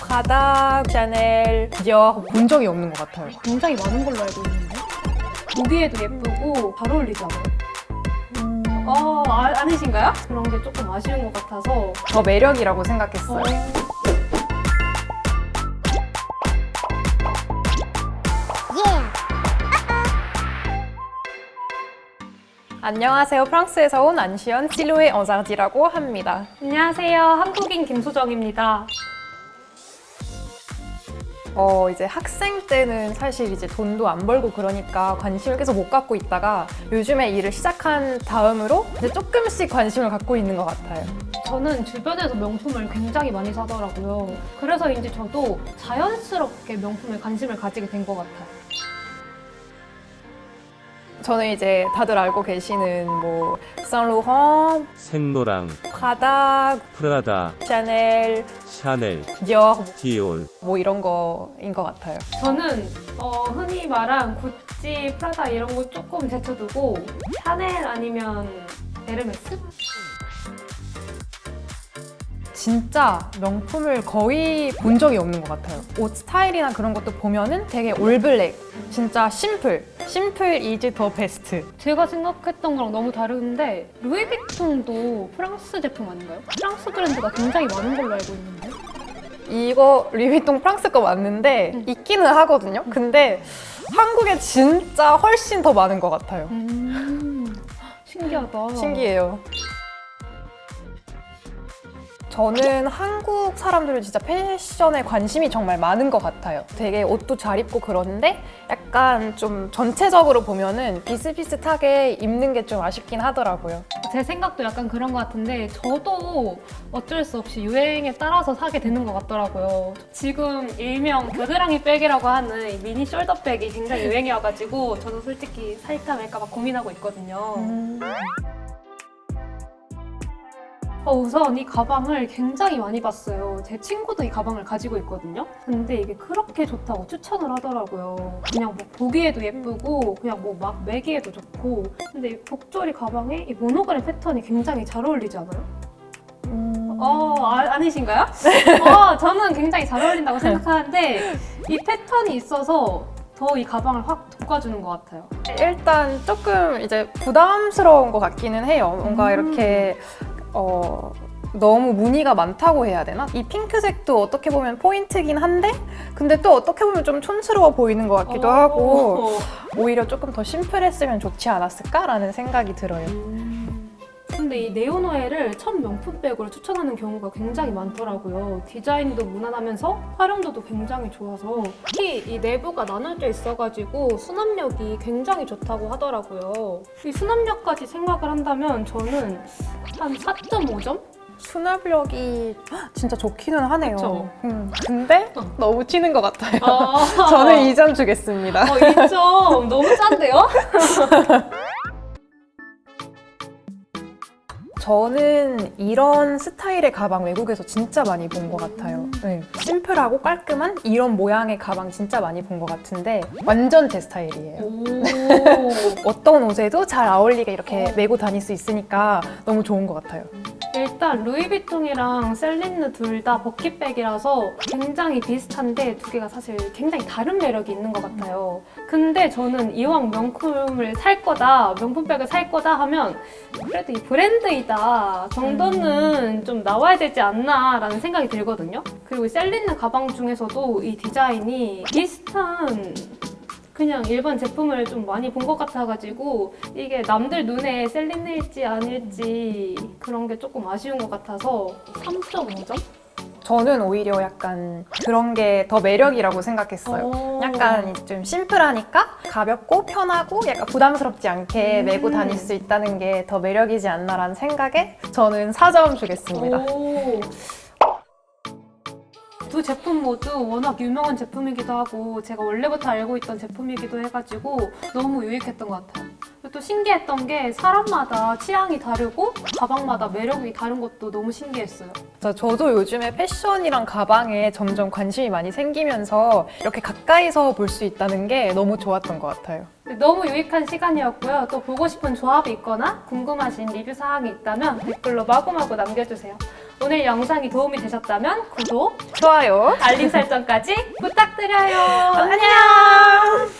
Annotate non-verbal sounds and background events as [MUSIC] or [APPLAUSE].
가다, 샤넬, 디or 본 적이 없는 것 같아요. 굉장히 많은 걸로 알고 있는데 보기에도 예쁘고 잘 어울리지 않아요? 어, 아, 아니신가요? 그런 게 조금 아쉬운 것 같아서 더 매력이라고 생각했어요. 안녕하세요. 프랑스에서 온 안시연 실루엣 어자지라고 합니다. 안녕하세요. 한국인 김소정입니다. 어, 이제 학생 때는 사실 이제 돈도 안 벌고 그러니까 관심을 계속 못 갖고 있다가 요즘에 일을 시작한 다음으로 이제 조금씩 관심을 갖고 있는 것 같아요. 저는 주변에서 명품을 굉장히 많이 사더라고요. 그래서인지 저도 자연스럽게 명품에 관심을 가지게 된 것 같아요. 저는 이제 다들 알고 계시는 뭐 산로랑, 생로랑, 가다, 프라다, 샤넬, 샤넬, 디or 디올, 뭐 이런 거인 것 같아요. 저는 어, 흔히 말한 구찌, 프라다 이런 거 조금 제쳐두고 샤넬 아니면 에르메스? 진짜 명품을 거의 본 적이 없는 것 같아요. 옷 스타일이나 그런 것도 보면은 되게 올블랙, 진짜 심플, 심플 이즈 더 베스트. 제가 생각했던 거랑 너무 다른데 루이비통도 프랑스 제품 아닌가요? 프랑스 브랜드가 굉장히 많은 걸로 알고 있는데 이거 리비통 프랑스 거 맞는데 음. 있기는 하거든요. 근데 한국에 진짜 훨씬 더 많은 것 같아요. 음, 신기하다. 신기해요. 저는 한국 사람들은 진짜 패션에 관심이 정말 많은 것 같아요. 되게 옷도 잘 입고 그런데 약간 좀 전체적으로 보면은 비슷비슷하게 입는 게 좀 아쉽긴 하더라고요. 제 생각도 약간 그런 것 같은데 저도 어쩔 수 없이 유행에 따라서 사게 되는 것 같더라고요. 지금 일명 겨드랑이 백이라고 하는 이 미니 숄더 백이 굉장히 유행이어가지고 저도 솔직히 살까 말까 막 고민하고 있거든요. 어, 우선 이 가방을 굉장히 많이 봤어요. 제 친구도 이 가방을 가지고 있거든요. 근데 이게 그렇게 좋다고 추천을 하더라고요. 그냥 뭐 보기에도 예쁘고 그냥 뭐 막 매기에도 좋고. 근데 이 복조리 가방에 이 모노그램 패턴이 굉장히 잘 어울리지 않아요? 어, 아, 아니신가요? [LAUGHS] 어, 저는 굉장히 잘 어울린다고 생각하는데 이 패턴이 있어서 더이 가방을 확 돋궈주는 것 같아요. 일단 조금 이제 부담스러운 것 같기는 해요. 뭔가 음. 이렇게 어, 너무 무늬가 많다고 해야 되나? 이 핑크색도 어떻게 보면 포인트긴 한데, 근데 또 어떻게 보면 좀 촌스러워 보이는 것 같기도 어. 하고, [LAUGHS] 오히려 조금 더 심플했으면 좋지 않았을까라는 생각이 들어요. 근데 이 네오노엘을 첫 명품백으로 추천하는 경우가 굉장히 많더라고요. 디자인도 무난하면서 활용도도 굉장히 좋아서 특히 이 내부가 나눠져 있어가지고 수납력이 굉장히 좋다고 하더라고요. 이 수납력까지 생각을 한다면 저는 한 4.5점? 수납력이 진짜 좋기는 하네요. 그쵸? 음, 근데 어. 너무 튀는 것 같아요. 아, [LAUGHS] 저는 2점 주겠습니다. 어, 2점. 너무 짠데요? [LAUGHS] 저는 이런 스타일의 가방 외국에서 진짜 많이 본 것 같아요. 네. 심플하고 깔끔한 이런 모양의 가방 진짜 많이 본 것 같은데 완전 제 스타일이에요. 오. [LAUGHS] 어떤 옷에도 잘 어울리게 이렇게 어. 메고 다닐 수 있으니까 너무 좋은 것 같아요. 일단 루이비통이랑 셀린느 둘 다 버킷백이라서 굉장히 비슷한데 두 개가 사실 굉장히 다른 매력이 있는 것 같아요. 근데 저는 이왕 명품을 살 거다, 명품백을 살 거다 하면 그래도 이 브랜드이다 정도는 좀 나와야 되지 않나라는 생각이 들거든요. 그리고 이 셀린느 가방 중에서도 이 디자인이 비슷한 그냥 일반 제품을 좀 많이 본 것 같아가지고 이게 남들 눈에 셀린느일지 아닐지 그런 게 조금 아쉬운 것 같아서 3.5점? 저는 오히려 약간 그런 게 더 매력이라고 생각했어요. 어. 약간 좀 심플하니까 가볍고 편하고 약간 부담스럽지 않게 음. 메고 다닐 수 있다는 게 더 매력이지 않나라는 생각에 저는 4점 주겠습니다. 오. 두 제품 모두 워낙 유명한 제품이기도 하고 제가 원래부터 알고 있던 제품이기도 해가지고 너무 유익했던 것 같아요. 그리고 또 신기했던 게 사람마다 취향이 다르고 가방마다 매력이 다른 것도 너무 신기했어요. 저- 저도 요즘에 패션이랑 가방에 점점 관심이 많이 생기면서 이렇게 가까이서 볼 수 있다는 게 너무 좋았던 것 같아요. 네, 너무 유익한 시간이었고요. 또 보고 싶은 조합이 있거나 궁금하신 리뷰 사항이 있다면 댓글로 마구마구 남겨주세요. 오늘 영상이 도움이 되셨다면 구독, 좋아요, 알림 설정까지 부탁드려요. [LAUGHS] 안녕.